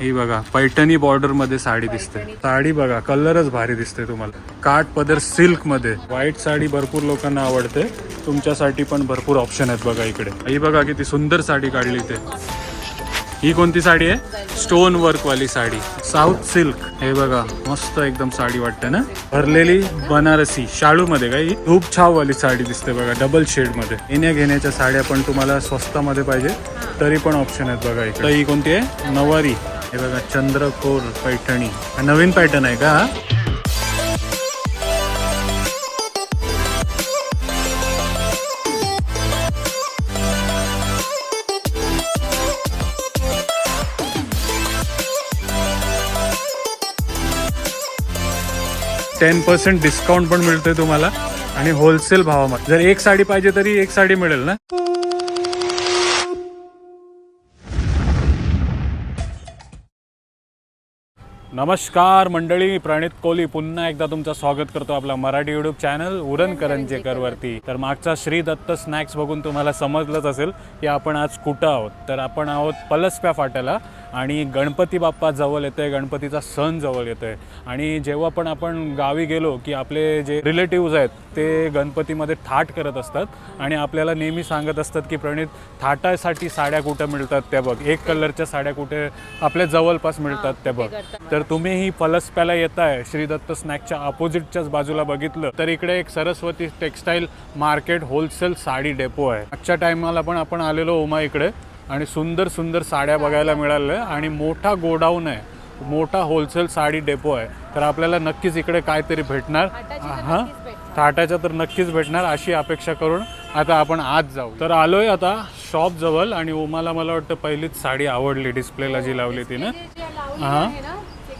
ही बघा पैठणी बॉर्डरमध्ये साडी दिसते. साडी बघा कलरच भारी दिसते तुम्हाला. काठ पदर सिल्कमध्ये. व्हाईट साडी भरपूर लोकांना आवडते. तुमच्यासाठी पण भरपूर ऑप्शन आहेत बघा इकडे. ही बघा किती सुंदर साडी काढली ते ही कोणती साडी आहे? स्टोन वर्क वाली साडी. साऊथ सिल्क हे बघा मस्त एकदम साडी वाटते ना? भरलेली बनारसी. शाळू मध्ये काही खूप छाव वाली साडी दिसते बघा डबल शेडमध्ये. येण्या घेण्याच्या साड्या पण तुम्हाला स्वस्तामध्ये पाहिजे. तरी पण ऑप्शन आहेत बघा इकडे. ही कोणती आहे? नवारी हे बघा चंद्रकोर पैठणी. हा नवीन पॅटर्न आहे का टेन पर्सेंट डिस्काउंट पण मिळतोय तुम्हाला. आणि होलसेल भावामध्ये. जर एक साडी पाहिजे तरी एक साडी मिळेल ना? नमस्कार मंडळी प्रणित कोहली पुन्हा एकदा तुमचं स्वागत करतो आपला मराठी युट्यूब चॅनल उरण करंजेकर वरती तर मागचा श्री दत्त स्नॅक्स बघून तुम्हाला समजलंच असेल की आपण आज कुठं आहोत. तर आपण आहोत पलसप्या फाट्याला. आणि गणपती बाप्पा जवळ येतोय गणपतीचा सण जवळ येतोय. आणि जेव्हा पण आपण गावी गेलो की आपले जे रिलेटिव्ज आहेत ते गणपतीमध्ये थाट करत असतात आणि आपल्याला नेहमी सांगत असतात की प्रणित थाटासाठी साड्या कुठं मिळतात त्या बघ. एक कलरच्या साड्या कुठे आपल्या जवळपास मिळतात त्या बघ. तर तुम्ही ही फलसप्याला येताय श्री दत्त स्नॅकच्या अपोजिटच्याच बाजूला बघितलं तर इकडे एक Saraswati textile market wholesale sari depot आहे. आजच्या टायमाला पण आपण आलेलो उमा इकडे. आणि सुंदर सुंदर साड्या बघायला मिळाल्या आणि मोठा गोडाऊन आहे. मोठा होलसेल साडी डेपो आहे. तर आपल्याला नक्कीच इकडे काहीतरी भेटणार. हां थाटाच्या तर नक्कीच भेटणार अशी अपेक्षा करून आता आपण आज जाऊ. तर आलोय आता शॉप जवळ आणि उमाला मला वाटतं पहिलीच साडी आवडली डिस्प्लेला जी लावली ती ना हा.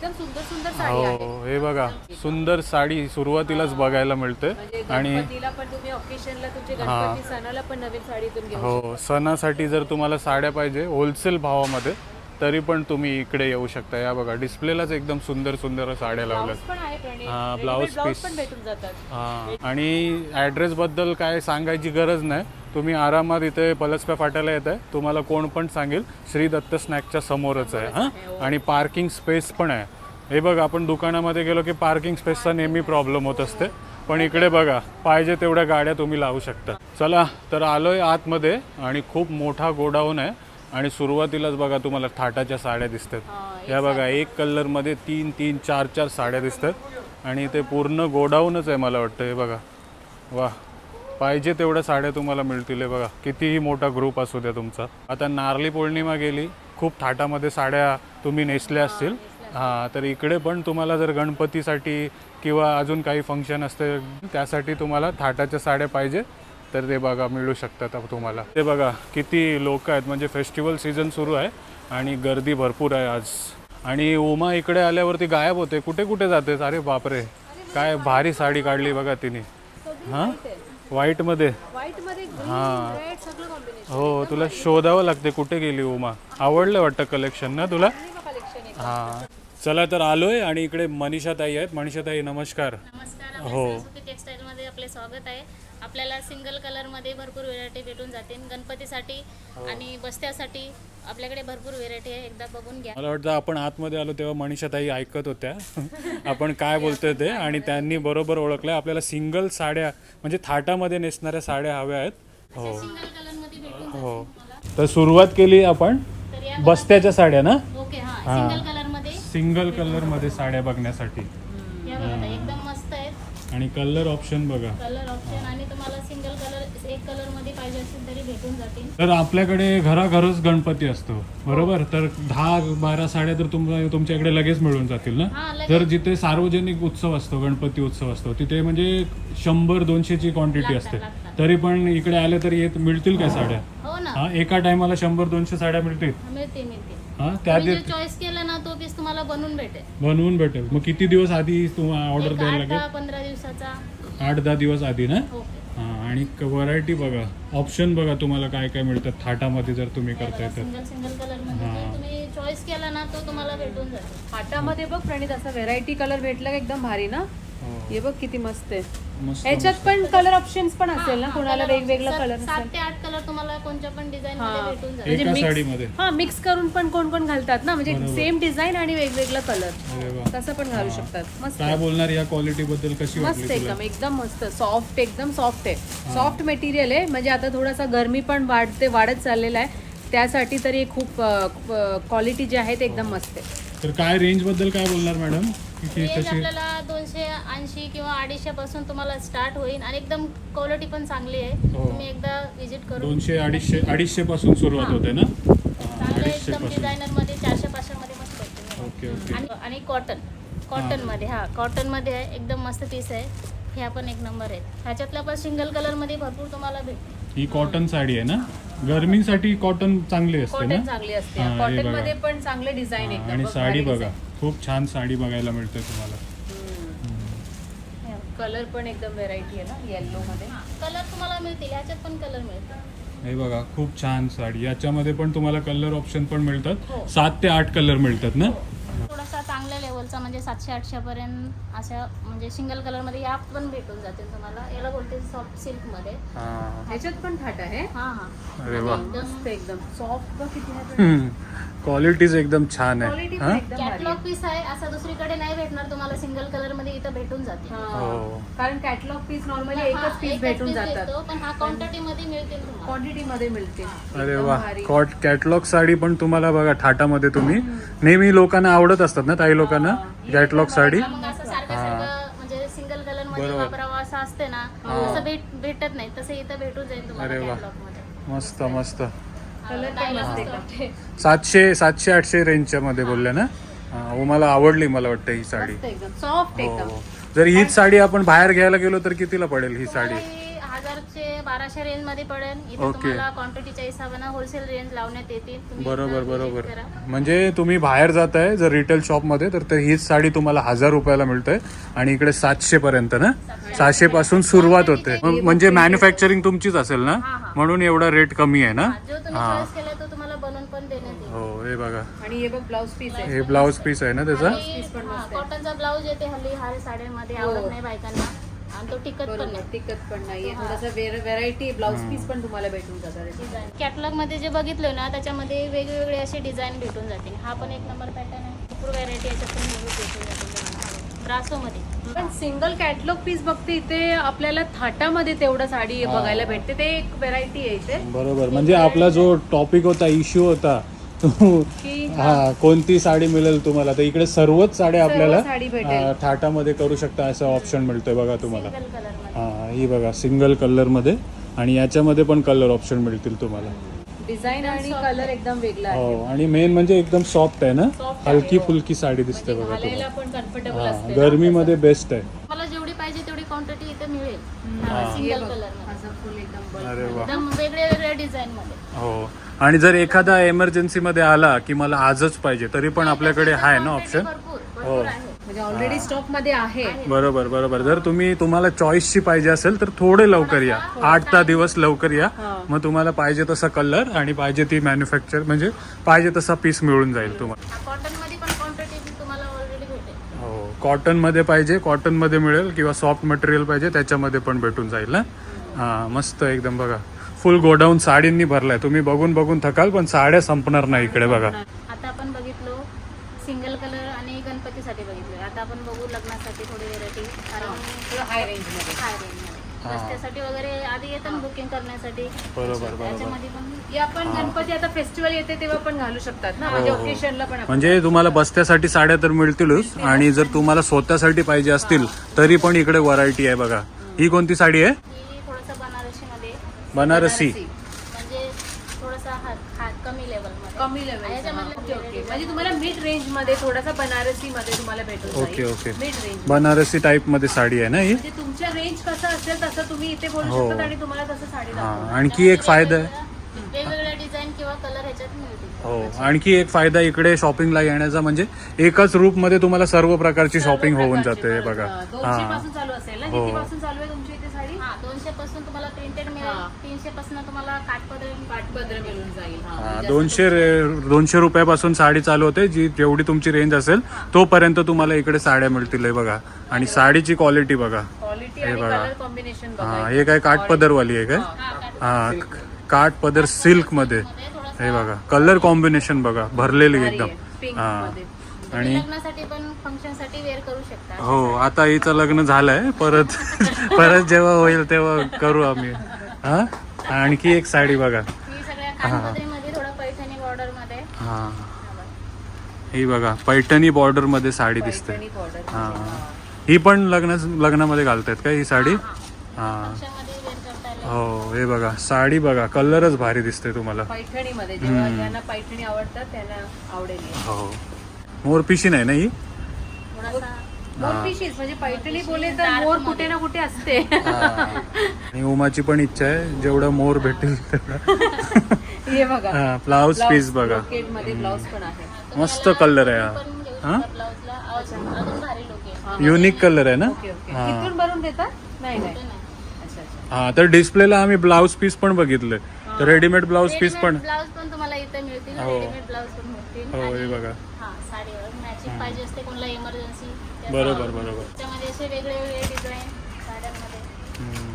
एकदम सुंदर सुंदर साडी आहे. हो हे बघा सुंदर साडी सुरुवातीलाच बघायला मिळते म्हणजे आणि गणपतीला पण तुम्ही ऑकेशनला तुमच्या गणपती सणाला पण नवीन साडीतून घेऊ हो सणासाठी जर तुम्हाला साड्या पाहिजे होलसेल भावामध्ये तरी पण तुम्ही इकडे येऊ शकता. या बघा डिस्प्लेलाच एकदम सुंदर सुंदर साड्या लावल्यात. पण आहे. हा, ब्लाऊज ब्लाऊज piece. पण भेटून जातात. हां आणि ॲड्रेसबद्दल काय सांगायची गरज नाही. तुम्ही आरामात इथे पलसप्या फाट्याला येत आहे तुम्हाला कोण पण सांगेल श्री दत्त स्नॅकच्या समोरच आहे हां? आणि पार्किंग स्पेस पण आहे. हे बघ आपण दुकानामध्ये गेलो की पार्किंग स्पेसचा नेहमी प्रॉब्लेम होत असते. पण इकडे बघा पाहिजे तेवढ्या गाड्या तुम्ही लावू शकता. चला तर आलोय आतमध्ये आणि खूप मोठा गोडाऊन आहे. आणि सुरुवातीलाच बघा तुम्हाला थाटाच्या साड्या दिसतात. या बघा एक कलरमध्ये तीन तीन चार चार साड्या दिसतात. आणि ते पूर्ण गोडाऊनच आहे मला वाटतं हे बघा. वा पाहिजे तेवढ्या साड्या तुम्हाला मिळतील. बघा कितीही मोठा ग्रुप असू द्या तुमचा. आता नारली पौर्णिमा गेली खूप थाटामध्ये साड्या तुम्ही नेसल्या असतील. हां तर इकडे पण तुम्हाला जर गणपतीसाठी किंवा अजून काही फंक्शन असते त्यासाठी तुम्हाला थाटाच्या साड्या पाहिजे. तर ते बघा मिळू शकतात तुम्हाला. ते बघा किती लोक आहेत. म्हणजे फेस्टिवल सीझन सुरू आहे आणि गर्दी भरपूर आहे आज. आणि उमा इकडे आल्यावरती गायब होते. कुठे कुठे जातेस? अरे बापरे. काय भारी साडी काढली बघा तिने. हां? व्हाईटमध्ये व्हाईटमध्ये हां. रेड सगळं कॉम्बिनेशन हो तुला शोधावं लागते कुठे गेली उमा. आवडलं वाटतं कलेक्शन ना तुला? कलेक्शन आहे. हां. चला तर आलोय आणि इकडे मनीषा ताई आहेत. मनीषा ताई नमस्कार नमस्कार हो. आपले स्वागत आहे. आपल्याला सिंगल कलरमध्ये भरपूर व्हेरायटी भेटून जातील गणपतीसाठी हो. आणि बस्त्यासाठी आपल्याकडे भरपूर व्हेरायटी आहे. एकदा बघून घ्या. मला वाटतं आपण आतमध्ये आलो तेव्हा मनीषा ताई ऐकत होत्या. आपण काय बोलतोय ते? आणि त्यांनी बरोबर ओळखलं आपल्याला सिंगल साड्या म्हणजे थाटामध्ये नेसणाऱ्या साड्या हव्या आहेत. हो. सिंगल कलरमध्ये भेटून हो. तर सुरुवात केली आपण तर या बस्त्याच्या साड्या ना? ओके हा. हा. सिंगल कलरमध्ये सिंगल कलरमध्ये साड्या बघण्यासाठी. या बघा ताई, एकदम मस्त आहेत. आणि कलर ऑप्शन बघा. कलर ऑप्शन आणि भेटून जातील. तर आपल्याकडे घराघरच गणपती असतो. बरोबर? तर दहा बारा साड्या तर तुम तुमच्याकडे लगेच मिळून जातील ना? हा लगेच. जर जिथे सार्वजनिक उत्सव असतो गणपती उत्सव असतो तिथे म्हणजे शंभर दोनशेची क्वांटिटी असते. लागतात. तरी पण इकडे आले तरी येत मिळतील काय साड्या? हो ना. हा एका टायमाला शंभर दोनशे साड्या मिळतील. मिळते मिळते हा त्या तुम्ही दे- जे चॉईस केलं ना तो पीस तुम्हाला बनवून भेटेल. बनवून भेटेल. मग किती दिवस आधी तुम्हाला ऑर्डर एक द्यायला आठ लागेल? दहा पंधरा दिवसाचा. आठ दहा दिवस आधी ना? हा. आणि व्हरायटी बघा. ऑप्शन बघा तुम्हाला काय काय मिळतात थाटामध्ये जर तुम्ही करताय तर. सिंगल सिंगल कलरमध्ये जर तुम्ही चॉईस केला ना तो तुम्हाला भेटून जाईल हातामध्ये बघ प्रणित असा व्हेरायटी कलर भेटला का एकदम भारी ना? हो. बघ किती मस्त आहे. मस्त ह्याच्यात पण कलर ऑप्शन्स पण असेल ना? हा, कोणाला वेगवेगळा. कलर सात असेल. ते आठ कलर तुम्हाला कोणत्या पण डिझाईन हा. मध्ये भेटून जाईल म्हणजे एका साडीमध्ये. हा मिक्स करून पण कोण कोण घालतात ना? म्हणजे बरोबर. सेम डिझाईन आणि वेगवेगळा कलर अरे वा. तसं पण घालू शकतात. मस्त काय बोलणार या क्वालिटी बद्दल कशी मस्त वाटली तुला? एकदम एकदम मस्त. सॉफ्ट एकदम सॉफ्ट आहे. सॉफ्ट मटेरियल आहे. म्हणजे आता थोडासा गरमी पण वाढते वाढत चाललेला आहे. त्यासाठी तरी खूप क्वालिटी जी आहे ते एकदम मस्त आहे. तर काय रेंजबद्दल काय बोलणार मॅडम की रेंज कशी आपल्याला दोनशे ऐंशी किंवा अडीचशे पासून तुम्हाला स्टार्ट होईल आणि एकदम क्वालिटी पण चांगली आहे. हो. तुम्ही एकदा विजिट करून दोनशे अडीचशे अडीचशे पासून सुरुवात होते ना? चांगले अडीचशे एकदम पासून. डिझायनरमध्ये चारशे पाचशे मध्ये मस्त भेटतील ओके ओके. आणि आणि कॉटन कॉटनमध्ये हा. कॉटनमध्ये आहे एकदम मस्त पीस आहे. ह्या पण एक नंबर आहे ह्याच्यातल्या पण सिंगल कलरमध्ये भरपूर तुम्हाला भेट ही कॉटन साडी आहे ना? गरमीसाठी कॉटन चांगली असते ना? कॉटन चांगली असते. हा, हे कॉटन बघा. मध्ये पण चांगले डिझाईन हा, आणि साडी बघा. खूप छान साडी बघायला मिळते तुम्हाला. कलर पण एकदम व्हेरायटी आहे ना येल्लो मध्ये. कलर तुम्हाला मिळतील ह्याच्यात पण कलर मिळतील. हे बघा खूप छान साडी. याच्यामध्ये पण तुम्हाला कलर ऑप्शन पण मिळतात. हो. सात ते आठ कलर मिळतात ना? थोडासा चांगल्या लेवलचा म्हणजे सातशे आठशे पर्यंत अशा म्हणजे सिंगल कलरमध्ये या पण भेटून जातील तुम्हाला. याला बोलते सॉफ्ट सिल्कमध्ये. ह्याच्यात पण थाट आहे? हा हा. मस्त एकदम. सॉफ्ट बघ किती आहे क्वालिटीज एकदम छान क्वालिटी आहे कॅटलॉग पीस आहे. असं दुसरीकडे नाही भेटणार तुम्हाला सिंगल कलरमध्ये इथं भेटून जातील. हा. कारण कॅटलॉग पीस नॉर्मली एकच पीस भेटून जातात. पण हा क्वांटिटी मध्ये मिळतील तुम्हाला. क्वांटिटी मध्ये मिळते अरे वा. कॅटलॉग साडी पण तुम्हाला बघा ठाटामध्ये तुम्ही. नेहमी लोकांना आवडत असतात ना ताई लोकांना कॅटलॉग साडी. म्हणजे सिंगल कलरमध्ये बरोबर. वापरावं असं असते ना तसं भेट भेटत नाही. तसं इथं भेटून जाईल तुम्हाला अरे वा. मध्ये. मस्त मस्त. कलर पण Diamond मस्त असतो. एकदम सातशे सातशे आठशे रेंजच्या मध्ये बोलल्या ना? हा, हो मला आवडली मला वाटतं ही साडी. मस्त एकदम. सॉफ्ट एकदम. हो. जर हीच साडी आपण बाहेर घ्यायला गेलो तर कितीला पडेल ही साडी? तुम्हाला ही बाराशे रेंजमध्ये पडेल. इथे. तुम्हाला क्वांटिटीच्या हिशोबाने होलसेल रेंज लावण्यात येतील. तुम्ही बरोबर एकदा visit बरोबर. करा. म्हणजे तुम्ही बाहेर जाताय जर रिटेल शॉपमध्ये तर ते हीच साडी तुम्हाला हजार रुपयाला मिळते आणि इकडे सातशे पर्यंत ना? सातशे. पासून सुरुवात होते. मग- म्हणजे मॅन्युफॅक्चरिंग तुमचीच असेल ना? हा, हा. म्हणून एवढा रेट कमी आहे ना? हा, जो तुम्ही हा. चॉईस केलाय तो तुम्हाला बनवून पण देण्यात येईल. हो हे बघा. आणि हे बघ ब्लाउज पीस आहे. हे ब्लाउज पीस आहे ना त्याचा? आणि हा, कॉटनचा ब्लाऊज येते हल्ली हार साड्यांमध्ये. आवडत नाही बायकांना. आणि तो टिकत पण नाही. टिकत पण नाहीये थोडासा व्हेरायटी ब्लाउज पीस पण तुम्हाला भेटून जातात कॅटलॉगमध्ये जे बघितलं ना त्याच्यामध्ये वेगवेगळे असे डिझाईन भेटून जातील. हा पण एक नंबर पॅटर्न आहे. भरपूर व्हरायटी याच्यात पण भेटून जातील पण सिंगल कॅटलॉग पीस बघते इथे आपल्याला थाटामध्ये तेवढं साडी बघायला भेटते. ते एक व्हेरायटी आहे इथे. बरोबर. म्हणजे आपला जो टॉपिक होता इश्यू होता तो हा. कोणती साडी मिळेल तुम्हाला? तर इकडे सर्वच साड्या आपल्याला साडी भेटेल. हा, थाटामध्ये करू शकता असं ऑप्शन मिळतोय बघा तुम्हाला. सिंगल कलरमध्ये. हा ही बघा सिंगल कलरमध्ये. आणि याच्यामध्ये पण कलर ऑप्शन मिळतील तुम्हाला. डिझाईन आणि कलर एकदम वेगळा आहे. हो आणि मेन म्हणजे एकदम सॉफ्ट आहे ना? Soft आहे, हलकी हो. फुलकी साडी दिसते बघा घालायला तुम्हाला पण कम्फर्टेबल हा, असते ना. गरमीमध्ये बेस्ट आहे. मला जेवढी पाहिजे तेवढी क्वांटिटी इथे मिळेल. हा. सिंगल कलरमध्ये. अरे वा. एकदम वेगळ्या वेगळ्या डिझाईन मध्ये. हो. आणि जर एखादा एमर्जन्सी मध्ये आला की मला आजच पाहिजे तरी पण आपल्याकडे आहे ना ऑप्शन भरपूर हो. भरपूर आहे. म्हणजे ऑलरेडी स्टॉकमध्ये आहे. बरोबर बरोबर. जर तुम्ही तुम्हाला चॉईसची पाहिजे असेल तर थोडे लवकर या. आठ दहा दिवस लवकर या. हा. मग तुम्हाला पाहिजे तसा कलर आणि पाहिजे ती मॅन्युफॅक्चर म्हणजे पाहिजे तसा पीस मिळून जाईल तुम्हाला. कॉटनमध्ये पण क्वांटिटी तुम्हाला ऑलरेडी भेटेल. हो. कॉटनमध्ये पाहिजे कॉटनमध्ये मिळेल किंवा सॉफ्ट मटेरियल पाहिजे त्याच्यामध्ये पण भेटून जाईल ना. हा मस्त एकदम बघा. फुल गोडाऊन साडींनी भरलाय. तुम्ही बघून बघून थकाल पण साड्या संपणार नाही इकडे बघा. आता आपण बघितलो सिंगल कलर आणि गणपतीसाठी बघितलं आता आपण बघू लग्नासाठी थोडी व्हेरायटी कारण हाय रेंजमध्ये. हाय रेंजमध्ये रस्त्यासाठी वगैरे आधी येतं ना बुकिंग करण्यासाठी. बरोबर बरोबर. त्याच्यामध्ये पण हे. आपण गणपती आता फेस्टिवल येते तेव्हा पण घालू शकतात ना? म्हणजे ओकेशनला पण आपण. म्हणजे तुम्हाला बस्त्यासाठी साड्या तर मिळतीलच आणि जर तुम्हाला स्वतःसाठी पाहिजे असतील तरी पण इकडे व्हरायटी आहे बघा. ही कोणती साडी आहे? ही बनारसी. म्हणजे थोडंसं हात हात कमी लेवलमध्ये कमी लेवल याच्यामधलं ओके ओके. म्हणजे तुम्हाला मिड रेंजमध्ये थोडासा बनारसी मध्ये तुम्हाला भेटून okay okay. Mid range Banarasi टाईपमध्ये साडी आहे ना ही? म्हणजे तुमच्या रेंज कसं असेल तसं तुम्ही इथे बोलू हो. शकतात आणि तुम्हाला तसं साडी हा दाखवू आणखी एक फायदा आहे वेगवेगळ्या डिझाईन किंवा कलर ह्याच्यात मिळतील. हो आणखी एक फायदा इकडे शॉपिंगला येण्याचा म्हणजे एकच रूपमध्ये तुम्हाला सर्व प्रकारची शॉपिंग होऊन जाते हे बघा. दोनशे हा. पासून चालू असेल ना? हो. किती पासून चालू आहे तुमच्या इथे साडी? हा दोनशे पासून पासून तुम्हाला प्रिंटेड मिळेल. हा. तीनशे पासून तुम्हाला काठपदर काठपदर मिळून जाईल. हा, हा, जास्त दोनशे रे- दोनशे रुपयापासून साडी चालू होते जी जेवढी तुमची रेंज असेल तोपर्यंत तुम्हाला इकडे साड्या मिळतील हे बघा. आणि साडीची क्वालिटी बघा. क्वालिटी हे आणि बघा. कलर कॉम्बिनेशन हा बघा हे काय काठपदरवाली आहे काय? हा काठ हा काठ पदर सिल्कमध्ये हे बघा कलर कॉम्बिनेशन बघा भरलेली भारी एकदम. हा. आणि लग्नासाठी पण फंक्शनसाठी वेअर करू शकता. हो आता हिचं लग्न झालंय परत परत जेव्हा होईल तेव्हा करू आम्ही. हा? आणखी एक साडी बघा. ही. हा ही बघा पैठणी बॉर्डरमध्ये साडी दिसते. हा. हा. ही पण लग्न लग्नामध्ये घालतायत का ही साडी? हा फंक्शनमध्ये वेअर करता येईल हो हे बघा साडी बघा कलरच भारी दिसते तुम्हाला. पैठणी मध्ये जेव्हा ज्यांना पैठणी आवडतात त्यांना आवडेल हे. हो. मोरपिशी नाही ना ही? थोडासा मोरपिशीच म्हणजे पैठणी बोले तर मोर कुठे ना कुठे असते. आणि उमाची पण इच्छा आहे जेवढं मोर भेटेल तेवढं. हे बघा. ब्लाउज पीस बघा. ब्रोकेडमध्ये ब्लाउज पण आहे. मस्त कलर आहे पण घेऊ हा? शकता ब्लाउजला अजून अजून भारी लुक आहे युनिक कलर आहे ना? Okay okay. हा. तिथून भरून देतात नाही नाही ते नाही. अच्छा अच्छा हा तर डिस्प्लेला आम्ही ब्लाउज पीस पण बघितले. तर रेडीमेड ब्लाउज पीस पण तुम्हाला इथे मिळतील. हो. रेडीमेड ब्लाउज पण मिळतील. हो हे आणि- बघा. हा साडीवर मॅचिंग पाहिजे असते कोणाला इमर्जन्सी बरोबर बरोबर. त्याच्यामध्ये असे वेगळे वेगळे डिझाईन साड्यांमध्ये. हम्म.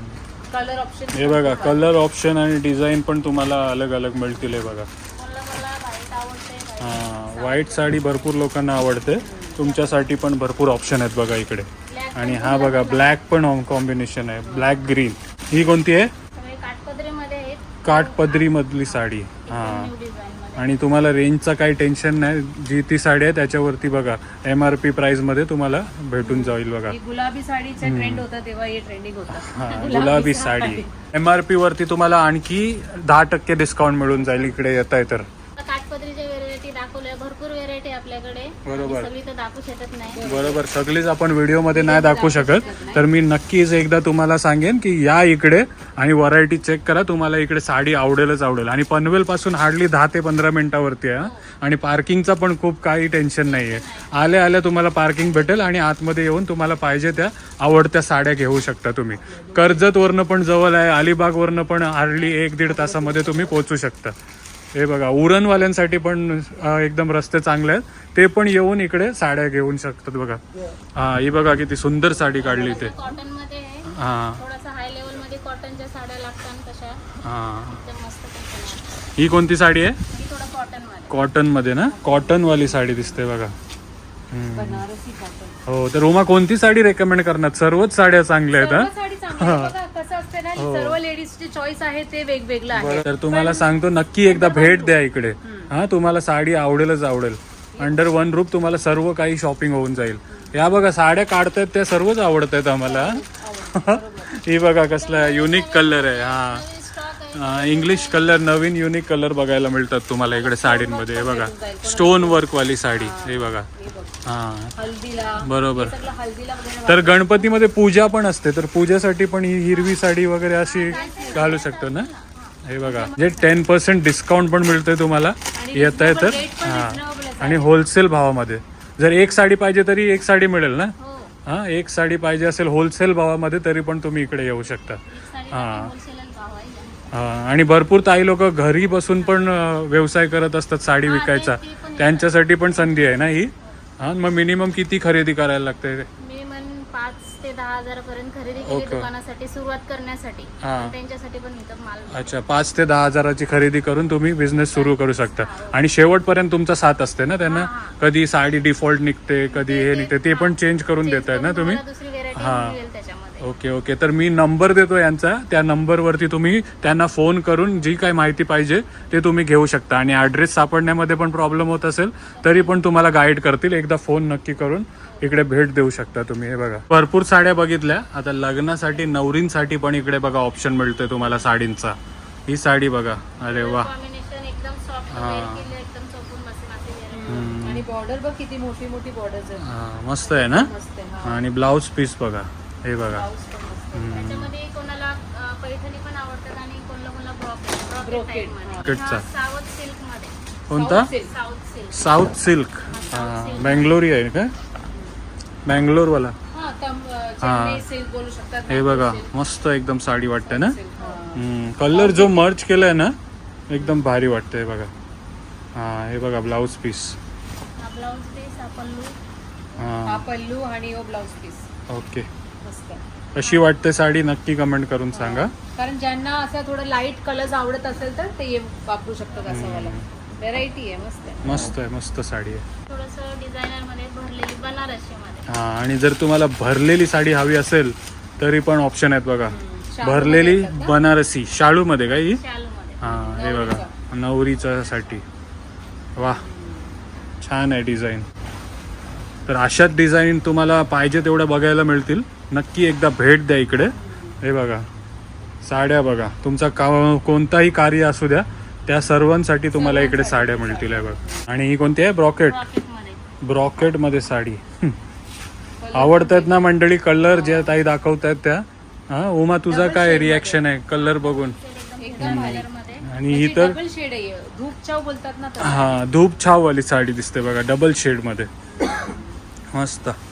कलर ऑप्शन हे बघा कलर ऑप्शन आणि डिझाईन पण तुम्हाला अलग अलग मिळतील हे बघा. कोणाला कोणाला व्हाईट आवडते white. हा व्हाईट साडी भरपूर लोकांना आवडते. तुमच्यासाठी पण भरपूर ऑप्शन आहेत बघा इकडे. Black आणि हा बघा ब्लॅक पण कॉम्बिनेशन आहे. ब्लॅक ग्रीन ही कोणती आहे? काठपदरी मधली साडी. हा. मध्ये. आणि तुम्हाला रेंजचा काही टेन्शन नाही. जी ती साडी आहे त्याच्यावरती बघा. एम आर पी प्राईसमध्ये तुम्हाला भेटून जाईल बघा. गुलाबी साडीचा ट्रेंड होता तेव्हा हे ट्रेंडिंग होतं. हा गुलाबी साडी. एम आर पी वरती तुम्हाला आणखी दहा टक्के डिस्काउंट मिळून जाईल. इकडे येत आहे तर. व्हेरायटी दाखवल्या भरपूर व्हेरायटी आपल्याकडे. बरोबर. आणि सगळी तर दाखवू शकत नाही. बरोबर. सगळीच आपण व्हिडिओमध्ये नाही दाखवू शकत. तर मी नक्कीच एकदा तुम्हाला सांगेन की या इकडे आणि व्हरायटी चेक करा. तुम्हाला इकडे साडी आवडेलच आवडेल. आणि पनवेल पासून हार्डली दहा ते पंधरा मिनिटावरती आहे. आणि पार्किंगचा पण खूप काही टेन्शन नाही आहे आल्या आल्या तुम्हाला पार्किंग भेटेल आणि आतमध्ये येऊन तुम्हाला पाहिजे त्या आवडत्या साड्या घेऊ शकता तुम्ही. कर्जतवरनं पण जवळ आहे अलिबागवरनं पण हार्डली एक दीड तासामध्ये तुम्ही पोहोचू शकता. हे बघा उरणवाल्यांसाठी पण एकदम रस्ते चांगले आहेत. ते पण येऊन इकडे साड्या घेऊन शकतात बघा. हा ही बघा किती सुंदर साडी काढली ते हा. हा. ही कोणती साडी आहे? ही कॉटनमध्ये ना? कॉटन वाली साडी दिसते बघा. बनारसी कॉटन हो तर रोमा कोणती साडी रेकमेंड करणार? सर्वच साड्या चांगल्या आहेत सर्व हा? साडी चांगली आहे. बघा कसं असते ना सर्व लेडीजचे चॉईस आहे ते वेगवेगळं आहे. तर तुम्हाला सांगतो नक्की एकदा भेट द्या इकडे. हा तुम्हाला साडी आवडेलच आवडेल. अंडर वन रूप तुम्हाला सर्व काही शॉपिंग होऊन जाईल. या बघा साड्या काढतायत त्या सर्वच आवडत आहेत आम्हाला ही बघा कसला युनिक कलर आहे हा. इंग्लिश कलर नवीन युनिक कलर बघायला मिळतात तुम्हाला इकडे साडींमध्ये. हे बघा स्टोन वर्क वाली साडी. हे बघा. हे. बरोबर. तर गणपतीमध्ये पूजा पण असते. तर पूजेसाठी पण ही हिरवी साडी वगैरे अशी घालू शकतो ना? हे बघा. जे टेन पर्सेंट डिस्काउंट पण मिळतंय तुम्हाला. येत आहे तर. हा. आणि होलसेल भावामध्ये. जर एक साडी पाहिजे तरी एक साडी मिळेल ना? हो. हा एक साडी पाहिजे असेल होलसेल भावामध्ये तरी पण तुम्ही इकडे येऊ शकता. हा. होलसेल भाव आहे हा, आणि भरपूर ताई लोक घरी बसून पण व्यवसाय करत असतात साडी विकायचा. त्यांच्यासाठी पण संधी आहे ना ही? हा मग मिनिमम किती खरेदी करायला लागते पाच ते दहा हजारापर्यंत खरेदी केली ओके. दुकानासाठी सुरुवात करण्यासाठी. हा. पण त्यांच्यासाठी पण इथं माल अच्छा पाच ते दहा हजाराची खरेदी करून तुम्ही बिझनेस सुरू करू शकता. आणि शेवटपर्यंत तुमचा साथ असते ना त्यांना? कधी साडी डिफॉल्ट निघते कधी हे निघते ते पण चेंज करून देताय ना तुम्ही? तुम्हाला दुसरी व्हेरायटी हा. मिळेल त्याच्यामध्ये. Okay okay. तर मी नंबर देतो यांचा. त्या नंबरवरती तुम्ही त्यांना फोन करून जी काय माहिती पाहिजे ते तुम्ही घेऊ शकता. आणि ॲड्रेस सापडण्यामध्ये पण प्रॉब्लेम होत असेल तरी पण तुम्हाला गाईड करतील. एकदा फोन नक्की करून इकडे भेट देऊ शकता तुम्ही. हे बघा. भरपूर साड्या बघितल्या. आता लग्नासाठी नवरींसाठी पण इकडे बघा ऑप्शन मिळतोय तुम्हाला साडींचा. ही साडी बघा. अरे वा. हा. बॉर्डर बघ किती मोठी मोठी बॉर्डर मस्त आहे ना. आणि ब्लाऊज पीस बघा. हे बघा. त्याच्यामध्ये कोणाला पैठणी पण आवडतात आणि कोणाला कोणाला ब्रॉकेट हा. साऊथ सिल्कमध्ये कोणता. South silk. हा बँगलोरी आहे का? हा सिल्क बोलू शकतात हे बघा मस्त एकदम साडी वाटते ना? कलर जो मर्च केलाय ना एकदम भारी वाटतंय बघा. हा हे बघा ब्लाऊज पीस हा ब्लाऊज पीस हा पल्लू. हा. हा पल्लू आणि हो ब्लाउज पीस ओके मस्त कशी वाटते साडी नक्की कमेंट करून सांगा. कारण ज्यांना असं थोडं लाइट कलर्स आवडत असेल तर ते वापरू शकतात असं वाला व्हेरायटी आहे मस्त आहे. मस्त आहे मस्त साडी आहे. थोडंसं डिझायनरमध्ये भरलेली बनारसी मध्ये हा आणि जर तुम्हाला भरलेली साडी हवी असेल तरी पण ऑप्शन आहेत बघा. भरलेली मध्ये बनारसी शाळूमध्ये का ही? शालू मध्ये हा हे बघा नवरीच्या साठी वा छान आहे डिझाईन तर अशाच डिझाईन तुम्हाला पाहिजे तेवढ्या बघायला मिळतील. नक्की एकदा भेट द्या इकडे. हे बघा. साड्या बघा. तुमचा का कोणताही कार्य असू द्या त्या सर्वांसाठी तुम्हाला इकडे साड्या मिळतील हे बघा. आणि ही कोणती आहे? ब्रॉकेट रॉकेटमध्ये ब्रॉकेटमध्ये साडी आवडत आहेत ना मंडळी? कलर ज्या ताई दाखवत आहेत त्या. हा उमा तुझा काय रिॲक्शन आहे? कलर बघून. आणि ही तर आहे. धूप. हा धूप छाववाली साडी दिसते बघा डबल शेडमध्ये. मस्त. आहे.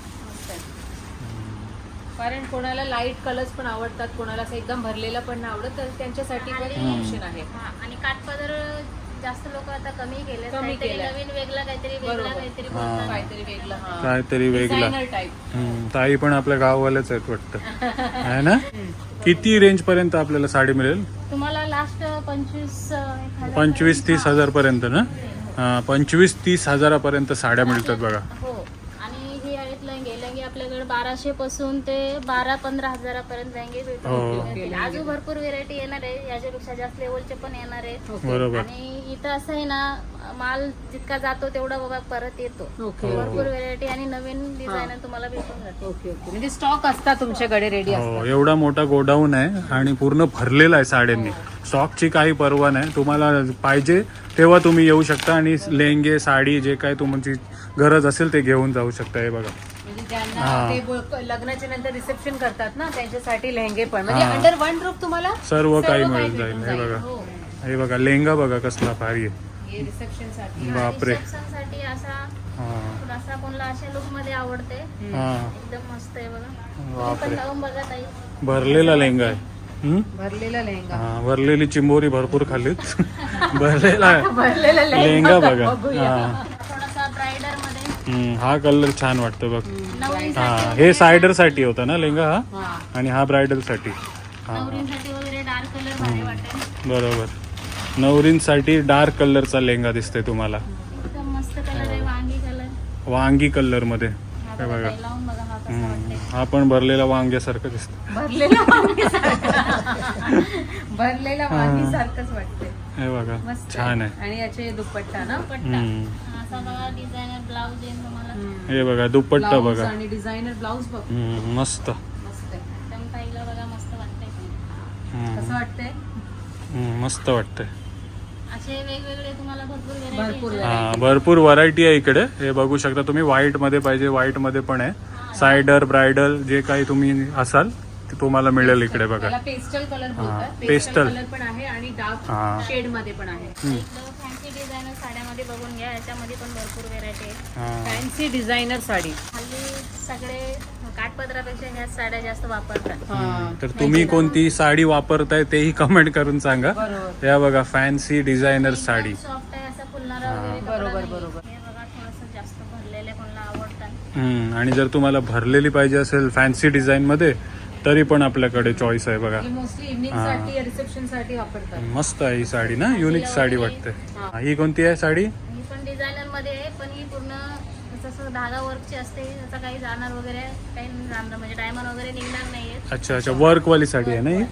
कारण कोणाला लाइट कलर्स पण आवडतात कोणाला असं एकदम भरलेला पण नाही आवडत तर त्यांच्यासाठी पण ऑप्शन आहे. हा आणि काठपदर जास्त लोक आता कमी केले कमी काहीतरी केलंय. नवीन वेगळं काहीतरी वेगळं बरोबर. काहीतरी हा. बोलतात. काहीतरी वेगळं हा. काहीतरी वेगळा. डिझायनर टाईप हम्म, ताई पण आपल्या गाववाल्याच आहेत वाटतं. आहे ना? किती रेंज पर्यंत आपल्याला साडी मिळेल? तुम्हाला लास्ट पंचवीस अं, एक हजार पंचवीस तीस हजार पर्यंत ना हा, पंचवीस तीस हजारापर्यंत साड्या मिळतात बघा. हो आणि हे आहेत लहंगे लहंगे आपल्याकडे बाराशे पासून ते बारा पंधरा हजारापर्यंत हो. भेटून अजून भरपूर व्हेरायटी येणार आहे. याच्यापेक्षा जास्त लेवलचे पण येणार आहे. बरोबर. आणि इथं असं आहे ना माल जितका जातो तेवढा बाबा परत येतो. ओके भरपूर व्हेरायटी आणि नवीन डिझाईन तुम्हाला भेटून जाते. Okay okay. म्हणजे स्टॉक असतात तुमच्याकडे रेडी हो एवढा मोठा गोडाऊन आहे आणि पूर्ण भरलेला आहे साड्यांनी. स्टॉकची काही पर्वा नाही. तुम्हाला पाहिजे तेव्हा तुम्ही येऊ शकता आणि लेंगे साडी जे काय तुमची गरज असेल ते घेऊन जाऊ शकता. हे बघा. ज्यांना हा. ते लग्नाच्या नंतर रिसेप्शन करतात ना त्यांच्यासाठी लेहंगे पण. म्हणजे हा. अंडर वन रूप तुम्हाला सर्व काही मिळून जाईल. हे. बघा. हो. हे बघा लेंगा बघा कसला भारी आहे. हे रिसेप्शनसाठी बापरे. रिसेप्शनसाठी असा हा. थोडासा कोणला अशा लुकमध्ये आवडते? हा. एकदम मस्त आहे बघा. तुम्ही पण बापरे. जाऊन बघा ताई. भरलेला लेंगा आहे. हम्म? भरलेला लेहंगा. हा भरलेली चिंबोरी भरपूर खाल्लीत. भरलेला भरलेला लेंगा बघा. बघूया. हा. थोडासा ब्रायडरमध्ये हम्म, हा कलर छान वाटतो बघ. हा हे सायडरसाठी होता ना लेंगा हा? आणि हा ब्रायडलसाठी हा बरोबर. नवरींसाठी डार्क कलरचा लेंगा दिसतोय तुम्हाला. वांगी कलर. वांगी कलरमध्ये बघा हा हम्म, हा पण भरलेला वांग्यासारखं दिसत भरलेला वांगी भरलेला वांगी सारखंच वाटते हे बघा मस्त छान आहे. आणि याचे दुपट्टा ना? हम्म. असा बघा डिझायनर ब्लाऊज येईल तुम्हाला. हे बघा दुपट्टा ब्लाऊज बघा. आणि डिझायनर ब्लाऊज बघ. हम्म, मस्त. मस्त आहे. एकदम ताईला बघा मस्त वाटतंय. हम्म, कसं वाटतंय? हम्म, मस्त वाटतंय. असे वेगवेगळे तुम्हाला भरपूर भरपूर व्हेरायटी हा भरपूर व्हरायटी आहे इकडे. हे बघू शकता तुम्ही व्हाईटमध्ये पाहिजे व्हाईटमध्ये पण आहे. सायडर ब्रायडल जे काही तुम्ही असाल ते तुम्हाला मिळेल इकडे बघा. त्याला पेस्टल कलर बोलतात. पेस्टल कलर पण आहे आणि हा. डार्क शेडमध्ये पण आहे. डिझायनर साड्यामध्ये बघून घ्या याच्यामध्ये पण भरपूर व्हेरायटी आहे. हा. Fancy designer sari. हल्ली सगळे काठपदरापेक्षा ह्याच साड्या जास्त वापरतात. हा. तर तुम्ही कोणती साडी वापरताय तेही कमेंट करून सांगा. बरोबर. या बघा फॅन्सी डिझायनर साडी. सॉफ्ट आहे असं फुलणारा वगैरे कपडा बरोबर, नाही. बरोबर. हे बघा थोडस जास्त भरलेले कोणाला आवडतात. हम्म, आणि जर तुम्हाला भरलेली पाहिजे असेल फॅन्सी डिझाईन मध्ये तरी पण आपल्याकडे चॉईस आहे बघा. रिसेप्शनसाठी वापरतात. मस्त आहे ही साडी ना? युनिक साडी वाटते. हा. ही कोणती आहे साडी? ही पण डिझायनरमध्ये आहे पण ही पूर्ण जसं धागा वर्कची असते त्याचा काही जाणार वगैरे काही जाणार म्हणजे डायमंड वगैरे निघणार नाहीये. अच्छा अच्छा वर्क वाली साडी आहे ना ही?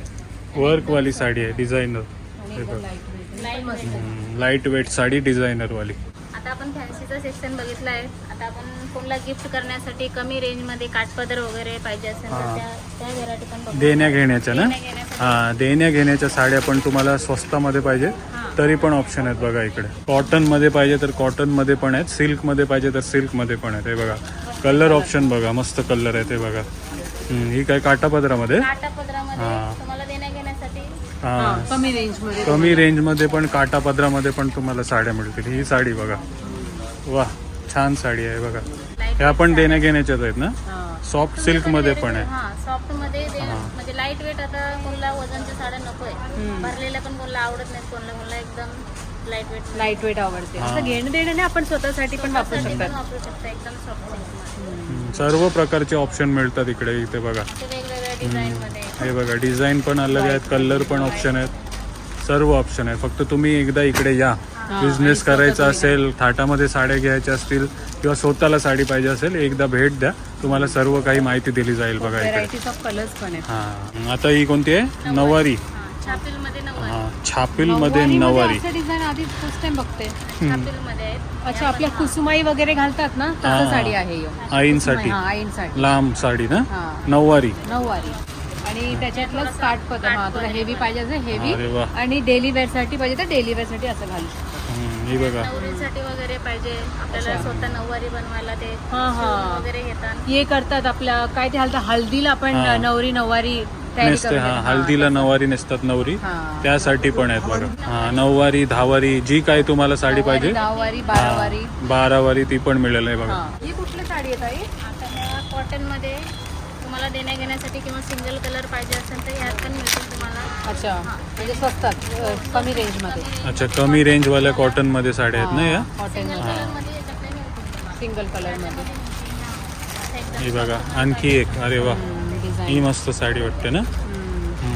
वर्क वाली साडी आहे डिझायनर लाइट लाइट मस्त लाइट वेट साडी डिझायनर वाली. आता आपण फॅन्सीचा सेक्शन बघितला आहे आता आपण कोणाला गिफ्ट करण्यासाठी कमी रेंजमध्ये काठपदर वगैरे पाहिजे असेल हा. तर त्या त्या व्हेरायटी पण बघू. देण्या घेण्याच्या ना. हा देण्या घेण्याच्या साड्या पण तुम्हाला स्वस्तामध्ये पाहिजे. हा. तरी पण ऑप्शन आहेत बघा इकडे. कॉटनमध्ये पाहिजे तर कॉटनमध्ये पण आहेत. सिल्कमध्ये पाहिजे तर सिल्कमध्ये पण आहेत. हे बघा. कलर ऑप्शन बघा. मस्त कलर आहे ते बघा. हम्म, ही काय काटापदरामध्ये काठापदरामध्ये हा. तुम्हाला देण्या घेण्यासाठी? हा. कमी रेंजमध्ये कमी रेंजमध्ये पण काटापदरामध्ये पण तुम्हाला साड्या मिळतील. ही साडी बघा. वा छान साडी आहे बघा. ह्या पण देण्या घेण्याच्याच आहेत ना? हा. सॉफ्ट सिल्कमध्ये पण आहे. हा सॉफ्टमध्ये. म्हणजे लाइट वेट आता कोणाला वजनच्या साड्या नकोय. भरलेल्या पण कोणाला आवडत नाहीत कोणाला कोणाला एकदम लाइट वेट लाइट वेट आवडते. हा. असं घेणं देणं आपण स्वतःसाठी पण वापरू शकतात. वापरू शकता एकदम सॉफ्ट सर्व प्रकारचे ऑप्शन मिळतात इकडे इथे बघा. ते वेगवेगळ्या डिझाईन मध्ये. हे बघा डिझाईन पण अलग आहेत कलर पण ऑप्शन आहेत. सर्व ऑप्शन आहे फक्त तुम्ही एकदा इकडे या. बिझनेस करायचा असेल थाटामध्ये साड्या घ्यायच्या असतील किंवा स्वतःला साडी पाहिजे असेल एकदा भेट द्या. तुम्हाला सर्व काही माहिती दिली जाईल बघा इकडे. हा आता ही कोणती आहे? नवारी हा छापील मध्ये हा नवारी असं डिझाईन आधी फर्स्ट टाइम बघते. छापील मध्ये आहेत. अच्छा आपल्या कुसुमाई वगैरे घालतात ना? तसं. साडी आहे. आईंसाठी हा आईंसाठी लांब साडी ना? नऊवारी. नऊवारी. आणि त्याच्यातलं स्कार्ट पद तुला हेवी पाहिजे असेल हेवी. आणि डेली वेअरसाठी पाहिजे तर डेली वेअरसाठी असं घालू शकतो. ही बघा. नवरीसाठी वगैरे पाहिजे. आपल्याला स्वतः नऊवारी बनवायला ते हा, हा. शिवून वगैरे घेतात. हे करतात आपल्या काय ते घालतात हळदीला आपण हा. नवरी नऊवारी तयारी नेसते करून हा. देतात. हल्दीला नऊवारी नेसतात नवरी. हा. त्यासाठी पण आहेत बघा. हा नऊवारी दहावारी जी काय तुम्हाला साडी नऊवारी, पाहिजे. दहावारी बारावारी हा, बारावारी. ती पण मिळेल आहे बघा. हा. कुठली साडी आहे ताई? आता ह्या कॉटनमध्ये तुम्हाला देण्या घेण्यासाठी किंवा सिंगल कलर पाहिजे असेल तर ह्यात पण मिळतील. अच्छा म्हणजे स्वस्तात अ, कमी रेंजमध्ये अच्छा कमी रेंज वाल्या कॉटनमध्ये साड्या आहेत ना या? कॉटन सिंगल कलरमध्ये याच्यातले मिळतील तुम्हाला सिंगल कलरमध्ये एकदम ही बघा आणखी एक. अरे वा. ही डिझाईन मस्त साडी वाटते ना?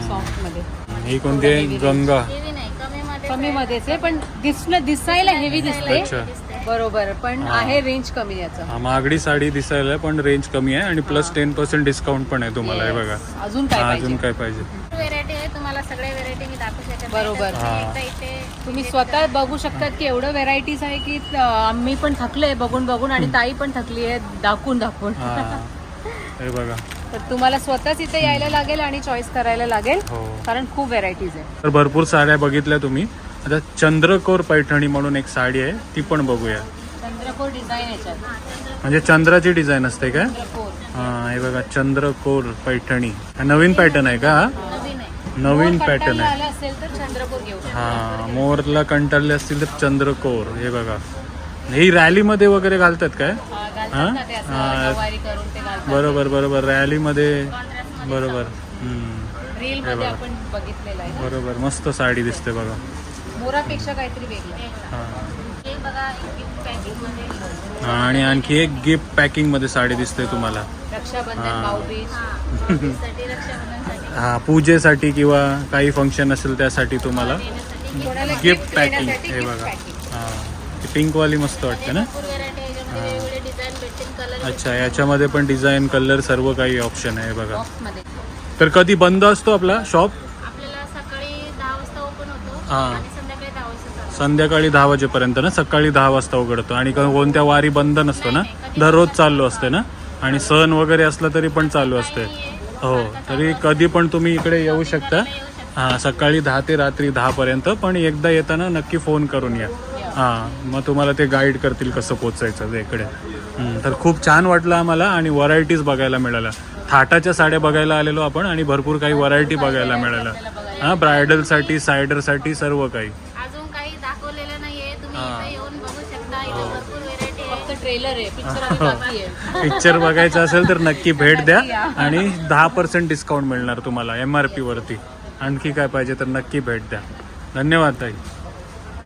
सॉफ्टमध्ये ही कोणती? आहे गंगा. हेवी नाही कमी मध्ये कमी मध्येच आहे पण दिसणं दिसायला हेवी दिसते अच्छा. बरोबर पण. आहे रेंज कमी याचं. हा महागडी साडी दिसायला आहे, पण रेंज कमी आहे आणि प्लस टेन पर्सेंट डिस्काउंट पण आहे तुम्हाला हे बघा. अजून काय हा, पाहिजे? अजून काय पाहिजे व्हेरायटी आहे तुम्हाला सगळ्या व्हेरायटी मी दाखवू शकत नाही. बरोबर. तर हा. एकदा इथे. तुम्ही स्वतः बघू शकतात की एवढं व्हेरायटीज आहे की अ, आम्ही पण थकलोय बघून बघून आणि ताई पण थकली आहे दाखवून दाखवून. हा. हे बघा. तर तुम्हाला स्वतःच इथे यायला लागेल आणि चॉईस करायला लागेल हो. कारण खूप व्हेरायटीज आहे. तर भरपूर साड्या बघितल्या तुम्ही. आता चंद्रकोर पैठणी म्हणून एक साडी आहे ती पण बघूया. चंद्रकोर डिझाईन याच्यात. म्हणजे चंद्राची डिझाईन असते काय चंद्रकोर. हा हे बघा चंद्रकोर पैठणी. हा नवीन पॅटर्न आहे का? हा? नवीन पॅटर्न आहे. आला असेल तर चंद्रकोर घेऊ शकता. हा मोरला कंटाळले असतील तर चंद्रकोर हे बघा. ही रॅलीमध्ये वगैरे घालतात काय? हा, हा? हा. बरोबर बरोबर. रॅलीमध्ये बरोबर. हम्म. रील मध्ये आपण बघितलेलं आहे. ना बरोबर. मस्त साडी दिसते बघा. मोरापेक्षा काहीतरी वेगळं. हा. हे बघा गिफ्ट पॅकिंगमध्ये. हा, आणि आणखी एक गिफ्ट पॅकिंगमध्ये साडी दिसते तुम्हाला. रक्षाबंधन हा. हा हा पूजेसाठी किंवा काही फंक्शन असेल त्यासाठी तुम्हाला कोणाला गिफ्ट पॅकिंग देण्यासाठी हे gift बघा. packing. हा ती पिंक वाली मस्त वाटते ना? भरपूर व्हेरायटी आहे याच्यामध्ये वेगवेगळे डिझाईन भेटतील कलर अच्छा याच्यामध्ये पण डिझाईन कलर सर्व काही ऑप्शन आहे बघा. मध्ये तर कधी बंद असतो आपला शॉप आपल्याला सकाळी दहा वाजता ओपन होतो हा. आणि संध्याकाळी दहा वाजता चालू संध्याकाळी दहा वाजेपर्यंत ना? सकाळी दहा वाजता उघडतो. आणि को- कोणत्या वारी बंद नसतो ना? दररोज चालू असते ना? आणि सण वगैरे असला तरी पण चालू असते. हो तरी कधी पण तुम्ही इकडे येऊ शकता. हां सकाळी दहा ते रात्री दहापर्यंत पण एकदा येताना नक्की फोन करून या. हां मग तुम्हाला ते गाईड करतील कसं पोचायचं ते इकडे. तर खूप छान वाटलं आम्हाला आणि व्हरायटीज बघायला मिळाल्या थाटाच्या साड्या बघायला आलेलो आपण आणि भरपूर काही व्हरायटी बघायला मिळाल्या हां ब्रायडलसाठी सायडरसाठी सर्व काही. ट्रेलर आहे. पिक्चर आधी बाकी आहे. पिक्चर बघायचा असेल तर नक्की भेट द्या. आणि दहा पर्सेंट डिस्काउंट मिळणार तुम्हाला एम आर पी वरती. आणखी काय पाहिजे तर नक्की भेट द्या. धन्यवाद ताई.